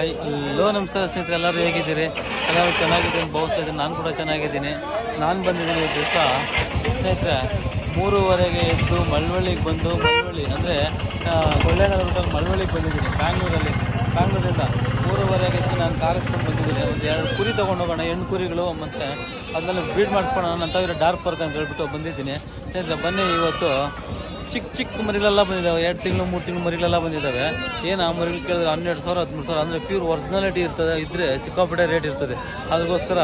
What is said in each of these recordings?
Hi hello, ನಮಸ್ಕಾರ ಸ್ನೇಹಿತರೆ, ಎಲ್ಲರೂ ಹೇಗಿದ್ದೀರಿ? ಎಲ್ಲರೂ ಚೆನ್ನಾಗಿದ್ದೀನಿ ಭಾವಿಸ್ತಾ ಇದ್ದೀನಿ. ನಾನು ಕೂಡ ಚೆನ್ನಾಗಿದ್ದೀನಿ. ನಾನು ಬಂದಿದ್ದೀನಿ ದಿವಸ, ಸ್ನೇಹಿತರೆ, ಮೂರುವರೆಗೆ ಎದ್ದು ಮಳವಳ್ಳಿಗೆ ಬಂದು, ಮಳವಳ್ಳಿ ಅಂದರೆ ಕೊಳ್ಳೇಗಾಲ ರೂಟಲ್ಲಿ ಮಳವಳ್ಳಿಗೆ ಬಂದಿದ್ದೀನಿ, ಬ್ಯಾಂಗ್ಳೂರಲ್ಲಿ. ಬ್ಯಾಂಗ್ಳೂರಿಂದ ಮೂರುವರೆಗೆ ಎದ್ದು ನಾನು ಕಾರ್ಯಕ್ರಮ ಬಂದಿದ್ದೀನಿ. ಒಂದು ಎರಡು ಕುರಿ ತೊಗೊಂಡು ಹೋಗೋಣ ಹೆಣ್ಣು ಕುರಿಗಳು, ಮತ್ತು ಅದನ್ನೆಲ್ಲ ಬ್ರೀಡ್ ಮಾಡಿಸ್ಕೊಳ್ಳೋಣ ಅಂತ ಡಾರ್ಕ್ ಪರ್ಕ್ ಅಂತ ಹೇಳ್ಬಿಟ್ಟು ಬಂದಿದ್ದೀನಿ. ಸ್ನೇಹಿತರೆ, ಬನ್ನಿ ಇವತ್ತು. ಚಿಕ್ಕ ಚಿಕ್ಕ ಮರಿಗಳೆಲ್ಲ ಬಂದಿದ್ದಾವೆ. ಎರಡು ತಿಂಗಳು, ಮೂರು ತಿಂಗಳು ಮರಿಗಳೆಲ್ಲ ಬಂದಿದ್ದಾವೆ. ಏನು ಆ ಮರಿಗಳು ಕೇಳಿದ್ರೆ ಹನ್ನೆರಡು ಸಾವಿರ, ಹದಿಮೂರು ಸಾವಿರ, ಅಂದರೆ ಪ್ಯೂರ್ ಒರಿಜಿನಾಲಿಟಿ ಇರ್ತದೆ ಇದ್ದರೆ ಸಿಕ್ಕಾಪಟ್ಟೆ ರೇಟ್ ಇರ್ತದೆ. ಅದಕ್ಕೋಸ್ಕರ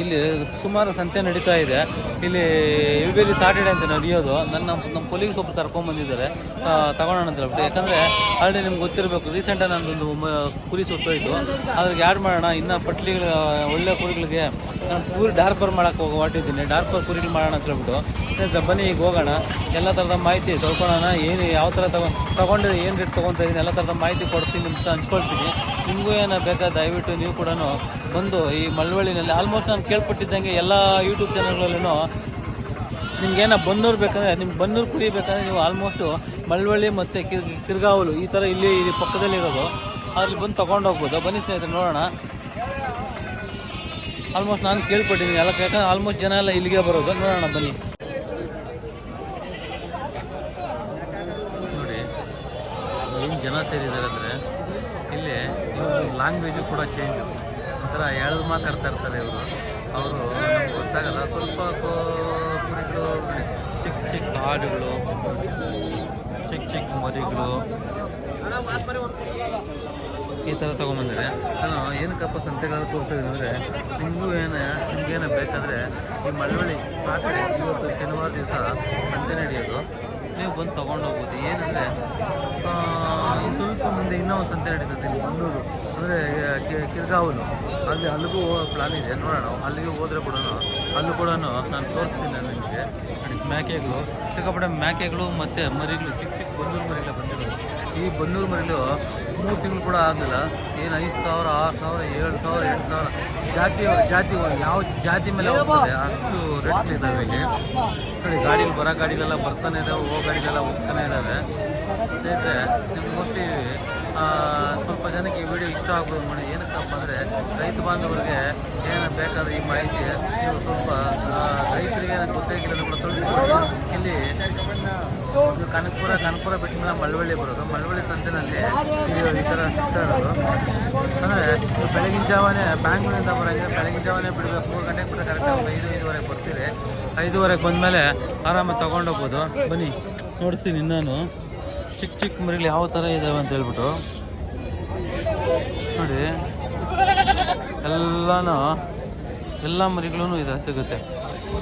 ಇಲ್ಲಿ ಸುಮಾರು ಸಂತೆ ನಡೀತಾ ಇದೆ. ಇಲ್ಲಿ ಇವೆರಿ ಸಾಟರ್ಡೆ ಅಂತ ನಡೆಯೋದು. ನನ್ನ, ನಮ್ಮ ಪೊಲೀಸ್ ಸ್ವಲ್ಪ ಕರ್ಕೊಂಡ್ಬಂದಿದ್ದಾರೆ ತಗೊಳ್ಳೋಣ ಅಂತ ಹೇಳ್ಬಿಟ್ಟು. ಯಾಕಂದರೆ ಆಲ್ರೆಡಿ ನಿಮ್ಗೆ ಗೊತ್ತಿರಬೇಕು ರೀಸೆಂಟಾಗಿ ನನ್ನದೊಂದು ಕುರಿ ಸುತ್ತೋಯ್ತು ಅದಕ್ಕೆ ಆ್ಯಡ್ ಮಾಡೋಣ? ಇನ್ನು ಪಟ್ಲಿಗಳ, ಒಳ್ಳೆ ಕುರಿಗಳಿಗೆ ನಾನು ಪೂರಿ ಡಾರ್ಪರ್ ಮಾಡೋಕ್ಕೆ ಹೋಗಿ ಹೊಟ್ಟಿದ್ದೀನಿ ಡಾರ್ಪರ್ ಕುರಿಗಳು ಮಾಡೋಣ ಅಂತ ಹೇಳ್ಬಿಟ್ಟು. ಬನ್ನಿ, ಈಗ ಹೋಗೋಣ. ಎಲ್ಲ ಥರದ ಮಾಹಿತಿ ತಿಳ್ಕೊಳ್ಳೋಣ, ಏನು ಯಾವ ಥರ ತಗೊ, ತೊಗೊಂಡು ಏನು ರೇಟ್ ತೊಗೊತಾ ಇದ್ದೀನಿ ಎಲ್ಲ ಥರದ ಮಾಹಿತಿ ಕೊಡ್ತೀನಿ ಅಂತ ಹಂಚ್ಕೊಳ್ತೀನಿ ನಿಮಗೂ ಏನೋ ಬೇಕಾ? ದಯವಿಟ್ಟು ನೀವು ಕೂಡ ಬಂದು ಈ ಮಳವಳ್ಳಿನಲ್ಲಿ ಆಲ್ಮೋಸ್ಟ್ ನಾನು ಕೇಳ್ಪಟ್ಟಿದ್ದಂಗೆ ಎಲ್ಲ ಯೂಟ್ಯೂಬ್ ಚಾನಲ್ಗಳಲ್ಲೂ ನಿಮ್ಗೇನೋ ಬನ್ನೂರು ಬೇಕಂದರೆ, ನಿಮ್ಗೆ ಬನ್ನೂರು ಕುರಿ ಬೇಕಂದ್ರೆ ನೀವು ಆಲ್ಮೋಸ್ಟು ಮಳವಳ್ಳಿ ಮತ್ತು ಕಿರ್, ಕಿರ್ಗಾವಲು ಈ ಥರ ಇಲ್ಲಿ ಇಲ್ಲಿ ಪಕ್ಕದಲ್ಲಿ ಇರೋದು. ಅಲ್ಲಿ ಬಂದು ತೊಗೊಂಡು ಹೋಗ್ಬೋದು. ಬನ್ನಿ ಸ್ನೇಹಿತರೆ, ನೋಡೋಣ. ಆಲ್ಮೋಸ್ಟ್ ನಾನು ಕೇಳ್ಪಟ್ಟಿದ್ದೀನಿ. ಎಲ್ಲ ಯಾಕಂದ್ರೆ ಆಲ್ಮೋಸ್ಟ್ ಜನ ಎಲ್ಲ ಇಲ್ಲಿಗೆ ಬರೋದು. ನೋಡೋಣ ಬನ್ನಿ ನೋಡಿ ಏನು ಸೇರಿದ್ದಾರೆ ಅಂದರೆ ಇಲ್ಲಿ ಲ್ಯಾಂಗ್ವೇಜು ಕೂಡ ಚೇಂಜು ಒಂಥರ ಎರಡು ಮಾತಾಡ್ತಾ ಇರ್ತಾರೆ ಇವರು. ಅವರು ಗೊತ್ತಾಗಲ್ಲ, ಸ್ವಲ್ಪ ಕುರಿಗಳು ಚಿಕ್ಕ ಚಿಕ್ಕ ಹಾಡುಗಳು ಚಿಕ್ಕ ಚಿಕ್ಕ ಮರಿಗಳು. ಈ ಥರ ತೊಗೊಂಬಂದರೆ ನಾನು ಏನಕ್ಕಪ್ಪ ಸಂತೆಗಳಲ್ಲಿ ತೋರಿಸ್ತಿದ್ದೀನಿ ಅಂದರೆ ನಿಮಗೂ ಏನು ನಿಮ್ಗೇನು ಬೇಕಾದರೆ ಈ ಮಳವಳ್ಳಿ ಸಾಟರ್ಡೆ ಇವತ್ತು ಶನಿವಾರ ದಿವಸ ಸಂತೆ ನಡೆಯೋದು. ನೀವು ಬಂದು ತೊಗೊಂಡು ಹೋಗ್ಬೋದು ಏನಂದರೆ ಸ್ವಲ್ಪ ಮುಂದೆ ಇನ್ನೂ ಒಂದು ಸಂತೆ ನಡೀತದೆ ಬನ್ನೂರು ಅಂದರೆ ಕಿರ್ಗಾವಲು ಅಲ್ಲಿ, ಅಲ್ಲಿಗೂ ಪ್ಲಾನ್ ಇದೆ. ನೋಡೋಣ. ಅಲ್ಲಿಗೆ ಹೋದರೆ ಕೂಡ, ಅಲ್ಲಿ ಕೂಡ ನಾನು ತೋರಿಸ್ತೀನಿ ನಾನು ನಿಮಗೆ. ಮ್ಯಾಕೆಗಳು ಸಿಕ್ಕಾಪಟ್ಟೆ ಮೇಕೆಗಳು ಮತ್ತು ಮರಿಗಳು, ಚಿಕ್ಕ ಚಿಕ್ಕ ಬನ್ನೂರು ಮರಿಗಳ ಬಂದಿರೋದು. ಈ ಬನ್ನೂರು ಮರಿಗಳು ಮೂರು ತಿಂಗಳು ಕೂಡ ಆಗಲಿಲ್ಲ. ಏನು ಐದು ಸಾವಿರ, ಆರು ಸಾವಿರ, ಏಳು ಸಾವಿರ, ಎಂಟು ಸಾವಿರ. ಜಾತಿ ಜಾತಿ, ಯಾವ ಜಾತಿ ಮೇಲೆ ಹೋಗ್ತದೆ ಅಷ್ಟು ರೆಟ್ ಇದ್ದಾವೆ ಇಲ್ಲಿ. ನೋಡಿ ಗಾಡಿಗೆ ಬರೋ ಗಾಡಿಗೆಲ್ಲ ಬರ್ತಾನೆ ಇದ್ದಾವೆ ಹೋಗೋ ಗಾಡಿಗೆಲ್ಲ ಹೋಗ್ತಾನೆ ಇದ್ದಾವೆ ಸ್ನೇಹಿತರೆ, ನಿಮ್ಗೆ ಮೋಸ್ಟ್ಲಿ ಸ್ವಲ್ಪ ಜನಕ್ಕೆ ಈ ವಿಡಿಯೋ ಇಷ್ಟ ಆಗ್ಬೋದು ನೋಡಿ. ಏನಕ್ಕಪ್ಪ ಅಂದರೆ ರೈತ ಬಾಂಧವರಿಗೆ ಏನು ಬೇಕಾದ ಈ ಮಾಹಿತಿ ನೀವು ಸ್ವಲ್ಪ ಆ, ರೈತರಿಗೆ ಏನೋ ಗೊತ್ತಾಗಿಲ್ಲ ಅಂದ್ರೆ ಕೂಡ ಸ್ವಲ್ಪ ಇಲ್ಲಿ ಇದು ಕನಕಪುರ ಕನಕಪುರ ಬಿಟ್ಟ ಮೇಲೆ ಮಳವಳ್ಳಿ ಬರೋದು. ಮಳವಳ್ಳಿ ತಂತಿನಲ್ಲಿ ಈ ಥರ ಸಿಗ್ತಾ ಇರೋದು. ಅಂದರೆ ಬೆಳಗಿನ ಜಾವನೇ ಬ್ಯಾಂಗ್ಳೂರಿಂದ ಬರೋಂಗೆ ಬೆಳಗಿನ ಜಾವನೇ ಬಿಡಬೇಕು. ಮೂರು ಗಂಟೆಗೆ ಬಿಟ್ಟರೆ ಕರೆಕ್ಟ್ ಆಗುತ್ತೆ. ಐದು, ಐದುವರೆಗೆ ಬರ್ತೀರಿ. ಐದುವರೆಗೆ ಬಂದಮೇಲೆ ಆರಾಮಾಗಿ ತೊಗೊಂಡೋಗ್ಬೋದು ಬನ್ನಿ ನೋಡಿಸ್ತೀನಿ ನಾನು. ಚಿಕ್ಕ ಚಿಕ್ಕ ಮರಿಗಳು ಯಾವ ಥರ ಇದ್ದಾವೆ ಅಂತ ಹೇಳ್ಬಿಟ್ಟು. ನೋಡಿ. ಎಲ್ಲನೂ, ಎಲ್ಲ ಮರಿಗಳೂ ಇದೆ ಸಿಗುತ್ತೆ.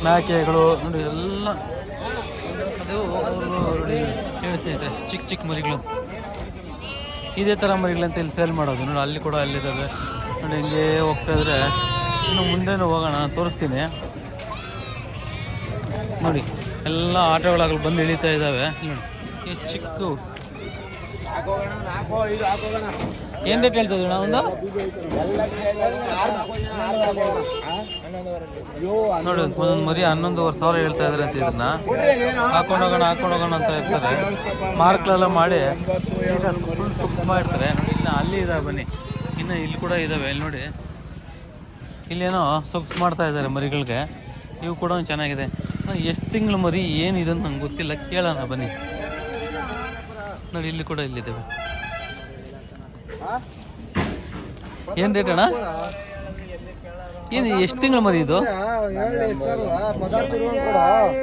ಮೇಕೆಗಳು, ನೋಡಿ, ಎಲ್ಲ. ನೋಡಿ ಚಿಕ್ಕ ಚಿಕ್ಕ ಮರಿಗಳು. ಇದೇ ಥರ ಮರಿಗಳಂತ ಇಲ್ಲಿ ಸೇಲ್ ಮಾಡೋದು. ನೋಡಿ, ಅಲ್ಲಿ ಕೂಡ ಅಲ್ಲಿದ್ದಾವೆ. ನೋಡಿ, ಹಿಂಗೆ ಹೋಗ್ತಾ ಇದ್ರೆ ಇನ್ನು ಮುಂದೆನೂ ಹೋಗೋಣ ತೋರಿಸ್ತೀನಿ. ನೋಡಿ, ಎಲ್ಲ ಆಟೋಗಳಾಗಲು ಬಂದು ಇಳಿತಾ ಇದ್ದಾವೆ. ನೋಡಿ, ಎಷ್ಟು ಚಿಕ್ಕ. ಏನು ರೇಟ್ ಹೇಳ್ತಾ ಇದ್ದೀವಿ ಒಂದು? ನೋಡಿ ಒಂದೊಂದು ಮರಿ ಹನ್ನೊಂದುವರೆ ಸಾವಿರ ಹೇಳ್ತಾ ಇದ್ದಾರೆ ಅಂತ ಇದನ್ನ ಹಾಕೊಂಡು ಹೋಗೋಣ ಹಾಕೊಂಡು ಹೋಗೋಣ ಅಂತ ಇರ್ತಾರೆ. ಮಾರ್ಕ್ಲೆಲ್ಲ ಮಾಡಿ. ಫುಲ್ ಸೂಕ್ಷ್ಮ ಇರ್ತಾರೆ ನೋಡಿ ಇನ್ನು ಅಲ್ಲಿ ಇದಾವೆ ಬನ್ನಿ. ಇನ್ನು ಇಲ್ಲಿ ಕೂಡ ಇದ್ದಾವೆ ಇಲ್ಲಿ ನೋಡಿ. ಇಲ್ಲೇನೋ ಸೊಗ್ಸು ಮಾಡ್ತಾ ಇದ್ದಾರೆ ಮರಿಗಳಿಗೆ. ಇವು ಕೂಡ ಚೆನ್ನಾಗಿದೆ. ಎಷ್ಟು ತಿಂಗಳು ಮರಿ ಏನಿದೆ ನಂಗೆ ಗೊತ್ತಿಲ್ಲ. ಕೇಳೋಣ ಬನ್ನಿ. ನೋಡಿ ಇಲ್ಲಿ ಕೂಡ ಇಲ್ಲಿದ್ದೇವೆ. ಏನು ರೇಟ್ ಅಣ್ಣ? ಏನು ಎಷ್ಟು ತಿಂಗಳು ಮರಿ ಇದು?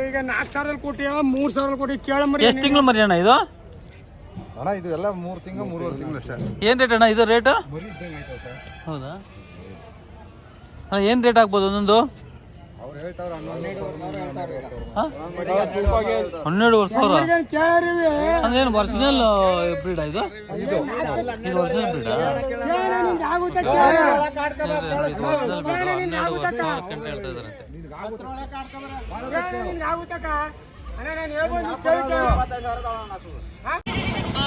ಈಗ ನಾಲ್ಕು ಸಾವಿರ ಕೋಟಿ ಮೂರು ಸಾವಿರ ಕೋಟಿ ಮರಿ ಎಷ್ಟು ತಿಂಗಳು ಮರಿ ಅಣ್ಣ ಇದು? ಅಣ್ಣ ಇದು ಎಲ್ಲ ಮೂರು ತಿಂಗಳು ಮೂರುವರೆ ತಿಂಗಳು ಅಷ್ಟೇ. ಏನು ರೇಟ್ ಅಣ್ಣ ಇದು ರೇಟು ಹೌದಾ? ಅಣ್ಣ ಏನು ರೇಟ್ ಆಗ್ಬೋದು ಒಂದೊಂದು? ಹನ್ನೆರಡುವರೆ ಸಾವಿರ ಅಂದ್ರೆ ಏನು ಒರಿಜಿನಲ್ ಬ್ರೀಡಾ ಇದು ಇದು ಒರಿಜಿನಲ್ ಬ್ರೀಡಾ ಹನ್ನೆರಡುವರೆ ಸಾವಿರಕ್ಕೆ ಅಂತ ಹೇಳ್ತಾ. ಹಾ?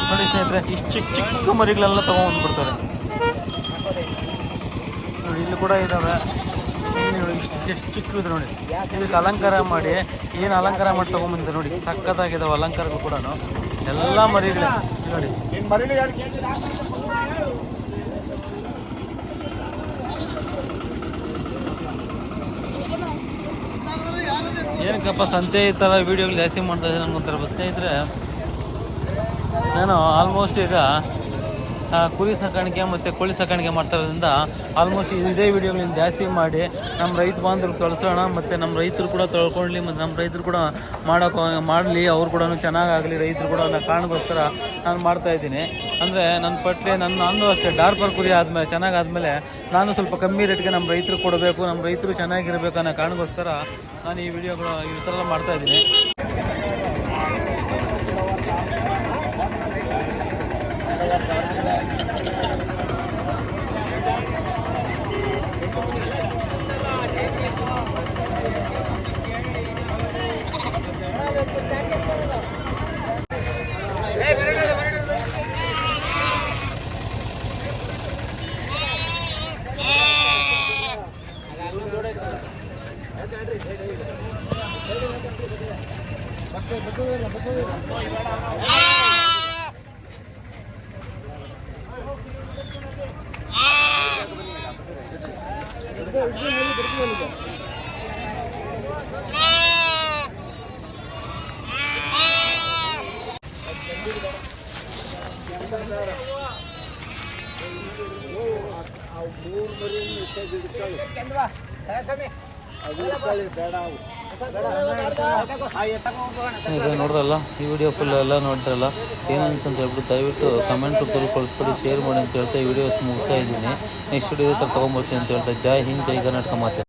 ನೋಡಿ ಸ್ನೇಹಿತರೆ ಇಷ್ಟು ಚಿಕ್ಕ ಚಿಕ್ಕ ಮರಿಗಳೆಲ್ಲ ತಗೊಂಡ್ಬಿಡ್ತಾರೆ ಇಲ್ಲಿ ಕೂಡ ಇಷ್ಟು ಎಷ್ಟು ಚಿಕ್ಕದು ನೋಡಿ. ಇದಕ್ಕೆ ಅಲಂಕಾರ ಮಾಡಿ, ಏನು ಅಲಂಕಾರ ಮಾಡಿ ತೊಗೊಂಬಂದ ನೋಡಿ. ಸಕ್ಕತ್ತಾಗಿದ್ದಾವೆ ಅಲಂಕಾರಗಳು ಕೂಡ. ಎಲ್ಲ ಮರಿಗಳು. ನೋಡಿ. ಏನಕ್ಕಪ್ಪ ಸಂತೆ ಈ ಥರ ವೀಡಿಯೋಗಳು ಜಾಸ್ತಿ ಮಾಡ್ತಾ ಇದ್ದೀನಿ ನಂಗೊಂಥರ ಸ್ನೇಹಿತರೆ ನಾನು ಆಲ್ಮೋಸ್ಟ್ ಈಗ ಕುರಿ ಸಾಕಾಣಿಕೆ ಮತ್ತು ಕೋಳಿ ಸಾಕಾಣಿಕೆ ಮಾಡ್ತಾ ಇರೋದ್ರಿಂದ ಆಲ್ಮೋಸ್ಟ್ ಇದೇ ವಿಡಿಯೋಗಳನ್ನ ಜಾಸ್ತಿ ಮಾಡಿ ನಮ್ಮ ರೈತ ಬಾಂಧವ್ರು ತೊಳ್ಸೋಣ ಮತ್ತು ನಮ್ಮ ರೈತರು ಕೂಡ ತೊಳ್ಕೊಳ್ಳಿ, ಮತ್ತು ನಮ್ಮ ರೈತರು ಕೂಡ ಮಾಡೋಕೆ, ಮಾಡಲಿ, ಅವ್ರು ಕೂಡ ಚೆನ್ನಾಗಾಗಲಿ, ರೈತರು ಕೂಡ ಅನ್ನೋ ಕಾರಣಕ್ಕೋಸ್ಕರ ನಾನು ಮಾಡ್ತಾಯಿದ್ದೀನಿ ಅಂದರೆ ನನ್ನ ಪಟ್ಲೆ ನನ್ನ ನಾನು ಅಷ್ಟೇ, ಡಾರ್ಪರ್ ಕುರಿ ಆದಮೇಲೆ ಚೆನ್ನಾಗಾದ್ಮೇಲೆ ನಾನು ಸ್ವಲ್ಪ ಕಮ್ಮಿ ರೇಟ್ಗೆ ನಮ್ಮ ರೈತರು ಕೊಡಬೇಕು ನಮ್ಮ ರೈತರು ಚೆನ್ನಾಗಿರಬೇಕು ಅನ್ನೋ ಕಾರಣಕ್ಕೋಸ್ಕರ ನಾನು ಈ ವಿಡಿಯೋಗಳು ಈ ಥರ ಎಲ್ಲ ಮಾಡ್ತಾ ಇದ್ದೀನಿ ಇದು ನೋಡ್ರಲ್ಲ ಈ ವಿಡಿಯೋ ಫುಲ್ ಎಲ್ಲ ನೋಡ್ತಾರಲ್ಲ ಏನಂತ ಹೇಳ್ಬಿಟ್ಟು ದಯವಿಟ್ಟು ಕಮೆಂಟ್ ಫುಲ್ ಕಳಿಸ್ಕೊಡಿ ಶೇರ್ ಮಾಡಿ ಅಂತ ಹೇಳ್ತಾ ಈ ವಿಡಿಯೋ ಮುಗಿಸ್ತಾ ಇದ್ದೀನಿ. ನೆಕ್ಸ್ಟ್ ವಿಡಿಯೋ ತಗೊಂಬರ್ತೀನಿ ಅಂತ ಹೇಳ್ತಾ, ಜೈ ಹಿಂದ್, ಜೈ ಕರ್ನಾಟಕ ಮಾತೆ.